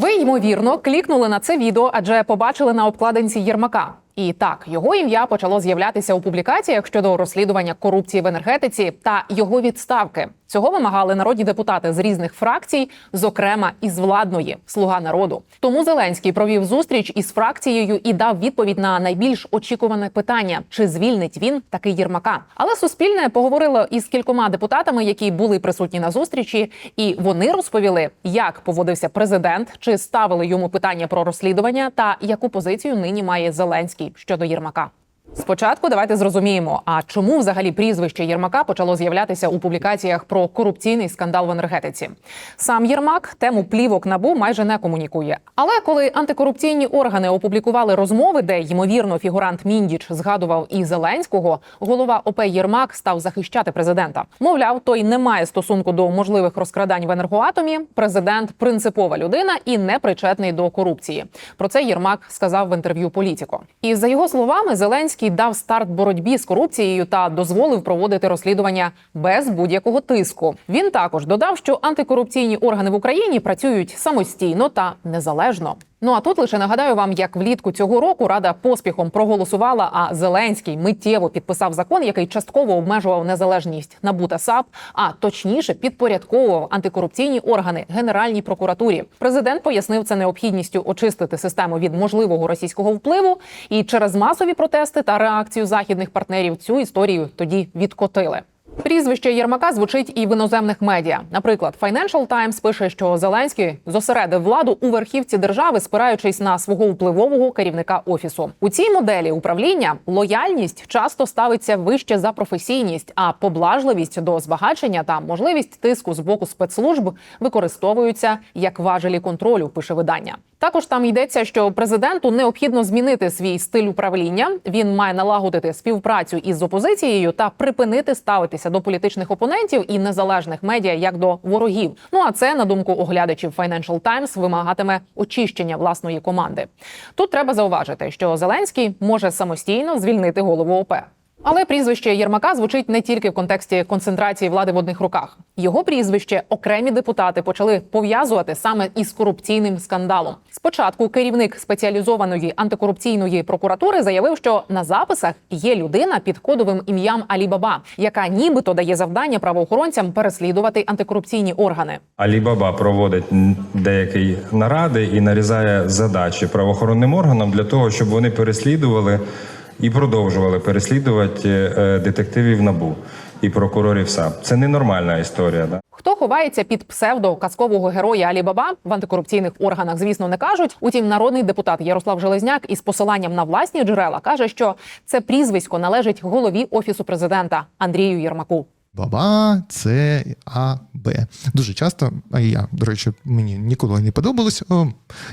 Ви ймовірно клікнули на це відео, адже побачили на обкладинці Єрмака. І так, його ім'я почало з'являтися у публікаціях щодо розслідування корупції в енергетиці та його відставки. Цього вимагали народні депутати з різних фракцій, зокрема із владної Слуга народу. Тому Зеленський провів зустріч із фракцією і дав відповідь на найбільш очікуване питання: чи звільнить він таки Єрмака. Але Суспільне поговорило із кількома депутатами, які були присутні на зустрічі, і вони розповіли, як поводився президент, чи ставили йому питання про розслідування, та яку позицію нині має Зеленський щодо Єрмака. Спочатку давайте зрозуміємо, а чому взагалі прізвище Єрмака почало з'являтися у публікаціях про корупційний скандал в енергетиці. Сам Єрмак тему плівок набу майже не комунікує. Але коли антикорупційні органи опублікували розмови, де ймовірно фігурант Міндіч згадував і Зеленського, голова ОП Єрмак став захищати президента. Мовляв, той не має стосунку до можливих розкрадань в енергоатомі. Президент принципова людина і не причетний до корупції. Про це Єрмак сказав в інтерв'ю Політіко. І за його словами, Зеленський дав старт боротьбі з корупцією та дозволив проводити розслідування без будь-якого тиску. Він також додав, що антикорупційні органи в Україні працюють самостійно та незалежно. Ну а тут лише нагадаю вам, як влітку цього року рада поспіхом проголосувала, а Зеленський миттєво підписав закон, який частково обмежував незалежність НАБУ та САП, а точніше підпорядковував антикорупційні органи Генеральній прокуратурі. Президент пояснив це необхідністю очистити систему від можливого російського впливу, і через масові протести та реакцію західних партнерів цю історію тоді відкотили. Прізвище Єрмака звучить і в іноземних медіа. Наприклад, Financial Times пише, що Зеленський зосередив владу у верхівці держави, спираючись на свого впливового керівника офісу. У цій моделі управління лояльність часто ставиться вище за професійність, а поблажливість до збагачення та можливість тиску з боку спецслужб використовуються як важелі контролю. Пише видання. Також там йдеться, що президенту необхідно змінити свій стиль управління. Він має налагодити співпрацю із опозицією та припинити ставитися до політичних опонентів і незалежних медіа як до ворогів. Ну а це на думку оглядачів Financial Times вимагатиме очищення власної команди. Тут треба зауважити, що Зеленський може самостійно звільнити голову ОП. Але прізвище Єрмака звучить не тільки в контексті концентрації влади в одних руках. Його прізвище окремі депутати почали пов'язувати саме із корупційним скандалом. Спочатку керівник спеціалізованої антикорупційної прокуратури заявив, що на записах є людина під кодовим ім'ям Алі Баба, яка нібито дає завдання правоохоронцям переслідувати антикорупційні органи. Алібаба проводить деякі наради і нарізає задачі правоохоронним органам для того, щоб вони переслідували і продовжували переслідувати е, детективів НАБУ і прокурорів САП. Це ненормальна історія. Да? Хто ховається під псевдо казкового героя Алі Баба в антикорупційних органах, звісно, не кажуть. Утім, народний депутат Ярослав Железняк із посиланням на власні джерела каже, що це прізвисько належить голові офісу президента Андрію Єрмаку. Баба, С, А, Б. Дуже часто, а я, до речі, мені ніколи не подобалось.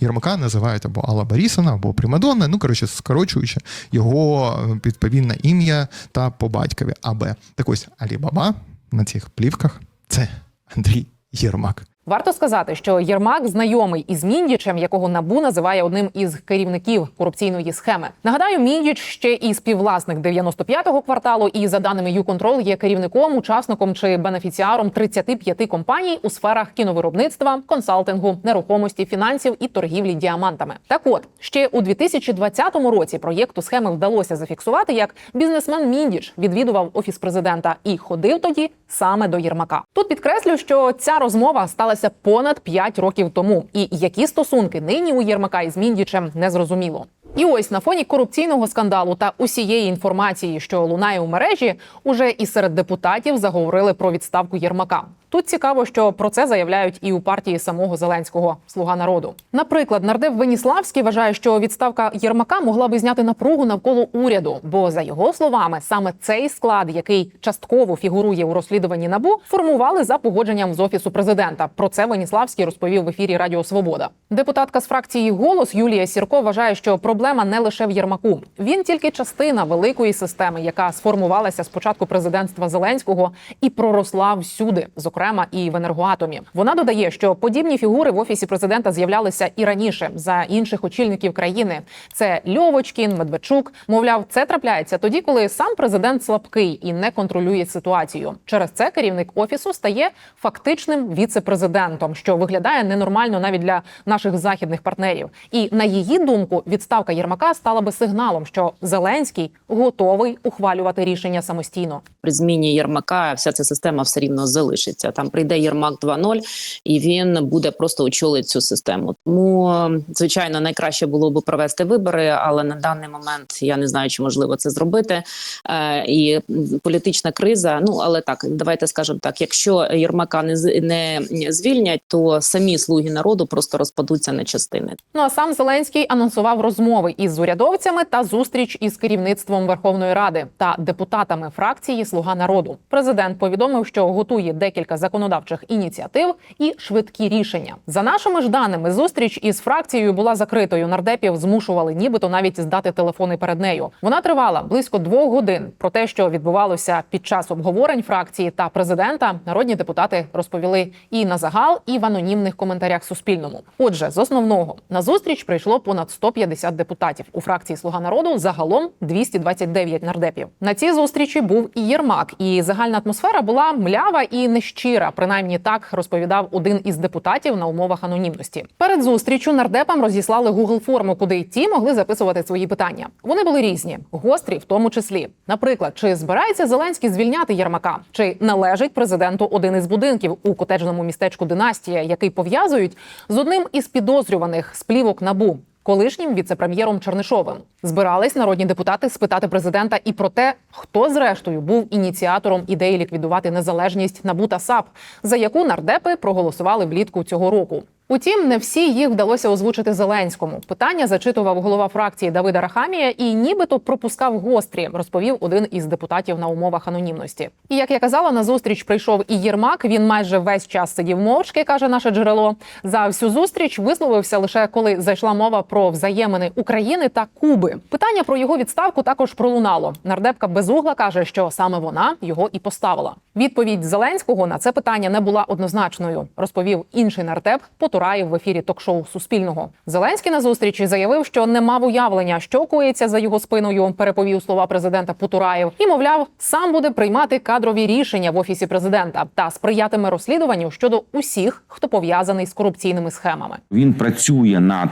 Єрмака називають або Алла Борісона, або Примадонна, ну, коротше, скорочуючи його е, відповідне ім'я та по батькові АБ. Так ось Алі Баба на цих плівках це Андрій Єрмак. Варто сказати, що Єрмак знайомий із Міндічем, якого набу називає одним із керівників корупційної схеми. Нагадаю, Міндіч ще і співвласник 95-го кварталу, і за даними «Юконтрол» є керівником, учасником чи бенефіціаром 35 компаній у сферах кіновиробництва, консалтингу, нерухомості, фінансів і торгівлі діамантами. Так от ще у 2020 році проєкту схеми вдалося зафіксувати, як бізнесмен Міндіч відвідував офіс президента і ходив тоді саме до Єрмака. Тут підкреслю, що ця розмова сталася понад 5 років тому, і які стосунки нині у Єрмака із Міндічем не зрозуміло. І ось на фоні корупційного скандалу та усієї інформації, що лунає у мережі, уже і серед депутатів заговорили про відставку Єрмака. Тут цікаво, що про це заявляють і у партії самого Зеленського Слуга народу. Наприклад, нардеп Веніславський вважає, що відставка Єрмака могла би зняти напругу навколо уряду. Бо за його словами, саме цей склад, який частково фігурує у розслідуванні набу, формували за погодженням з офісу президента. Про це Веніславський розповів в ефірі Радіо Свобода. Депутатка з фракції голос Юлія Сірко вважає, що проблема не лише в Єрмаку. Він тільки частина великої системи, яка сформувалася з початку президентства Зеленського і проросла всюди, зокрема зокрема і в енергоатомі. Вона додає, що подібні фігури в офісі президента з'являлися і раніше за інших очільників країни. Це Льовочкін, Медведчук. Мовляв, це трапляється тоді, коли сам президент слабкий і не контролює ситуацію. Через це керівник офісу стає фактичним віце-президентом, що виглядає ненормально навіть для наших західних партнерів. І на її думку, відставка Єрмака стала би сигналом, що Зеленський готовий ухвалювати рішення самостійно. при зміні Єрмака вся ця система все рівно залишиться. Там прийде Єрмак 2.0, і він буде просто очолити цю систему. Тому, звичайно, найкраще було би провести вибори, але на даний момент я не знаю, чи можливо це зробити. Е, і політична криза. Ну але так, давайте скажемо так: якщо Єрмака не не звільнять, то самі слуги народу просто розпадуться на частини. Ну а сам Зеленський анонсував розмови із урядовцями та зустріч із керівництвом Верховної Ради та депутатами фракції Слуга народу. Президент повідомив, що готує декілька законодавчих ініціатив і швидкі рішення. За нашими ж даними, зустріч із фракцією була закритою. Нардепів змушували, нібито навіть здати телефони перед нею. Вона тривала близько двох годин. Про те, що відбувалося під час обговорень фракції та президента, народні депутати розповіли і на загал, і в анонімних коментарях Суспільному. Отже, з основного на зустріч прийшло понад 150 депутатів. У фракції Слуга народу загалом 229 нардепів. На цій зустрічі був і Єрмак, і загальна атмосфера була млява і нещира. Принаймні так розповідав один із депутатів на умовах анонімності. Перед зустрічю нардепам розіслали Google форму, куди й ті могли записувати свої питання. Вони були різні, гострі, в тому числі. Наприклад, чи збирається Зеленський звільняти Єрмака, чи належить президенту один із будинків у котеджному містечку Династія, який пов'язують з одним із підозрюваних з плівок набу. Колишнім віцепрем'єром Чернишовим збирались народні депутати спитати президента і про те, хто зрештою був ініціатором ідеї ліквідувати незалежність НАБУ та САП, за яку нардепи проголосували влітку цього року. Утім, не всі їх вдалося озвучити Зеленському. Питання зачитував голова фракції Давида Рахамія і нібито пропускав гострі, розповів один із депутатів на умовах анонімності. І як я казала, на зустріч прийшов і Єрмак. Він майже весь час сидів мовчки, каже наше джерело. За всю зустріч висловився лише коли зайшла мова про взаємини України та Куби. Питання про його відставку також пролунало. Нардепка Безугла каже, що саме вона його і поставила. Відповідь Зеленського на це питання не була однозначною, розповів інший нардеп Потураєв в ефірі ток-шоу Суспільного. Зеленський на зустрічі заявив, що не мав уявлення, що коїться за його спиною. Переповів слова президента Потураєв і мовляв, сам буде приймати кадрові рішення в офісі президента та сприятиме розслідуванню щодо усіх, хто пов'язаний з корупційними схемами. Він працює над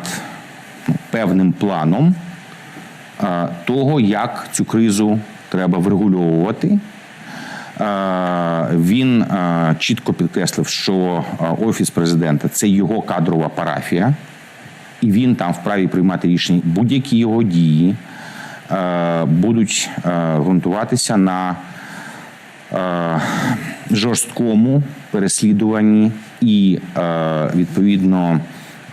певним планом того, як цю кризу треба врегульовувати. Він чітко підкреслив, що офіс президента це його кадрова парафія, і він там вправі приймати рішення. Будь-які його дії будуть ґрунтуватися на жорсткому переслідуванні і відповідно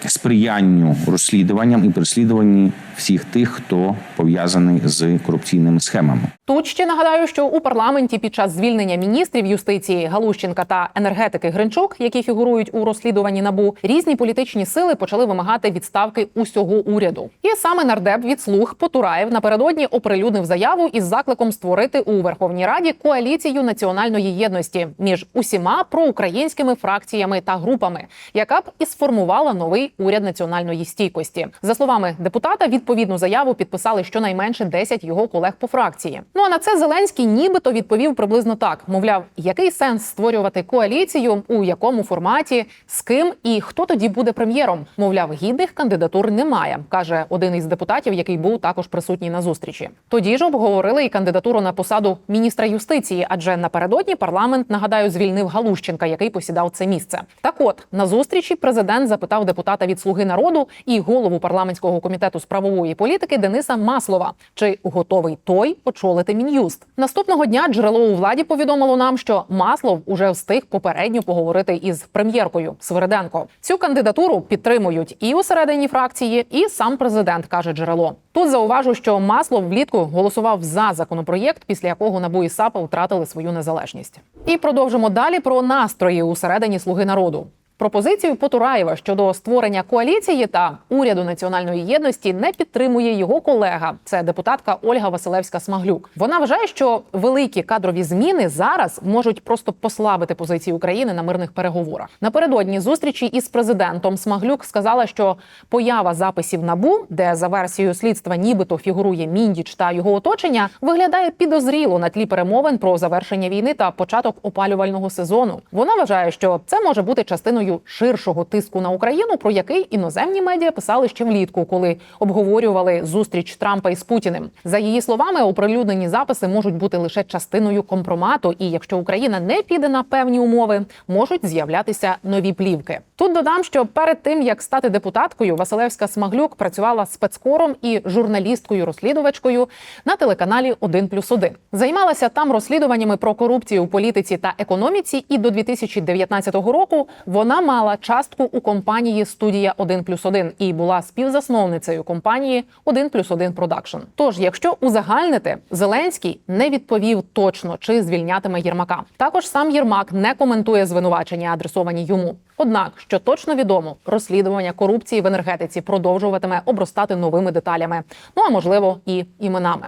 сприянню розслідуванням і переслідуванні всіх тих, хто пов'язаний з корупційними схемами. Тут ще нагадаю, що у парламенті під час звільнення міністрів юстиції Галущенка та енергетики Гринчук, які фігурують у розслідуванні набу, різні політичні сили почали вимагати відставки усього уряду. І саме нардеп від слуг Потураєв напередодні оприлюднив заяву із закликом створити у Верховній Раді коаліцію національної єдності між усіма проукраїнськими фракціями та групами, яка б і сформувала новий уряд національної стійкості. За словами депутата, відповідну заяву підписали щонайменше 10 його колег по фракції. Ну а на це Зеленський нібито відповів приблизно так: мовляв, який сенс створювати коаліцію, у якому форматі, з ким і хто тоді буде прем'єром? Мовляв, гідних кандидатур немає, каже один із депутатів, який був також присутній на зустрічі. Тоді ж обговорили і кандидатуру на посаду міністра юстиції, адже напередодні парламент нагадаю звільнив Галущенка, який посідав це місце. Так от на зустрічі президент запитав депутата від Слуги народу і голову парламентського комітету з правової політики Дениса Маслова, чи готовий той очолити мін'юст. Наступного дня джерело у владі повідомило нам, що Маслов уже встиг попередньо поговорити із прем'єркою Свириденко. Цю кандидатуру підтримують і усередині фракції, і сам президент каже джерело. Тут зауважу, що Маслов влітку голосував за законопроєкт, після якого НАБУ і САПа втратили свою незалежність. І продовжимо далі про настрої усередині слуги народу. Пропозицію Потураєва щодо створення коаліції та уряду національної єдності не підтримує його колега. Це депутатка Ольга Василевська Смаглюк. Вона вважає, що великі кадрові зміни зараз можуть просто послабити позиції України на мирних переговорах. Напередодні зустрічі із президентом Смаглюк сказала, що поява записів набу, де за версією слідства нібито фігурує Міндіч та його оточення, виглядає підозріло на тлі перемовин про завершення війни та початок опалювального сезону. Вона вважає, що це може бути частиною ширшого тиску на Україну, про який іноземні медіа писали ще влітку, коли обговорювали зустріч Трампа із Путіним. За її словами, оприлюднені записи можуть бути лише частиною компромату, і якщо Україна не піде на певні умови, можуть з'являтися нові плівки. Тут додам, що перед тим як стати депутаткою, Василевська Смаглюк працювала спецкором і журналісткою-розслідувачкою на телеканалі 1+,1. Займалася там розслідуваннями про корупцію у політиці та економіці. І до 2019 року вона мала частку у компанії Студія 1+,1 і була співзасновницею компанії 1+,1 Продакшн. Тож, якщо узагальнити, Зеленський не відповів точно, чи звільнятиме Єрмака. Також сам Єрмак не коментує звинувачення, адресовані йому. Однак, що точно відомо, розслідування корупції в енергетиці продовжуватиме обростати новими деталями, ну а можливо і іменами.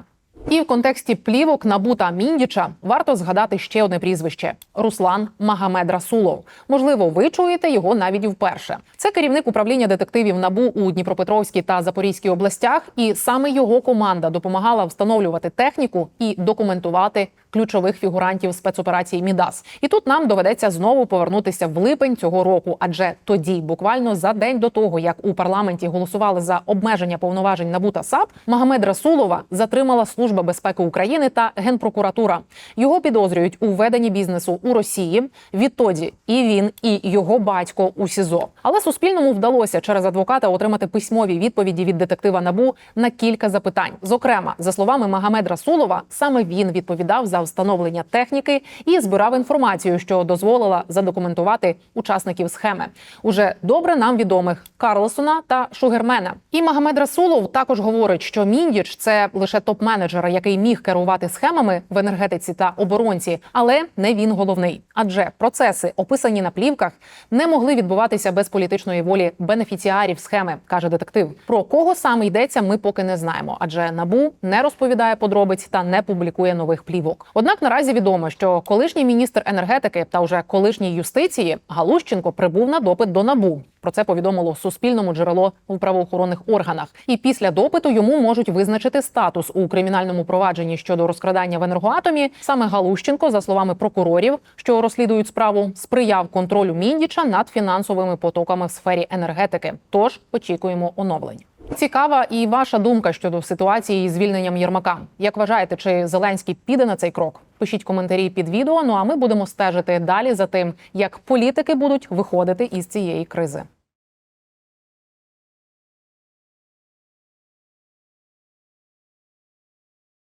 І в контексті плівок Набу та Міндіча варто згадати ще одне прізвище Руслан Магамед Расулов. Можливо, ви чуєте його навіть вперше. Це керівник управління детективів Набу у Дніпропетровській та Запорізькій областях, і саме його команда допомагала встановлювати техніку і документувати ключових фігурантів спецоперації Мідас. І тут нам доведеться знову повернутися в липень цього року, адже тоді, буквально за день до того, як у парламенті голосували за обмеження повноважень НАБУ та САП, Магомед Расулова затримала служба безпеки України та генпрокуратура. Його підозрюють у веденні бізнесу у Росії. Відтоді і він, і його батько у СІЗО. Але Суспільному вдалося через адвоката отримати письмові відповіді від детектива Набу на кілька запитань. Зокрема, за словами Магомед Расулова, саме він відповідав за встановлення техніки і збирав інформацію, що дозволила задокументувати учасників схеми. Уже добре нам відомих Карлсона та Шугермена. І Магомед Расулов також говорить, що Міндіч це лише топ-менеджер, який міг керувати схемами в енергетиці та оборонці, але не він головний. Адже процеси, описані на плівках, не могли відбуватися без політичної волі бенефіціарів схеми, каже детектив. Про кого саме йдеться, ми поки не знаємо, адже набу не розповідає подробиць та не публікує нових плівок. Однак наразі відомо, що колишній міністр енергетики та вже колишній юстиції Галущенко прибув на допит до набу. Про це повідомило суспільному джерело в правоохоронних органах. І після допиту йому можуть визначити статус у кримінальному провадженні щодо розкрадання в енергоатомі. Саме Галущенко, за словами прокурорів, що розслідують справу, сприяв контролю Міндіча над фінансовими потоками в сфері енергетики. Тож очікуємо оновлень. Цікава і ваша думка щодо ситуації із звільненням Єрмака. Як вважаєте, чи Зеленський піде на цей крок? Пишіть коментарі під відео. Ну а ми будемо стежити далі за тим, як політики будуть виходити із цієї кризи.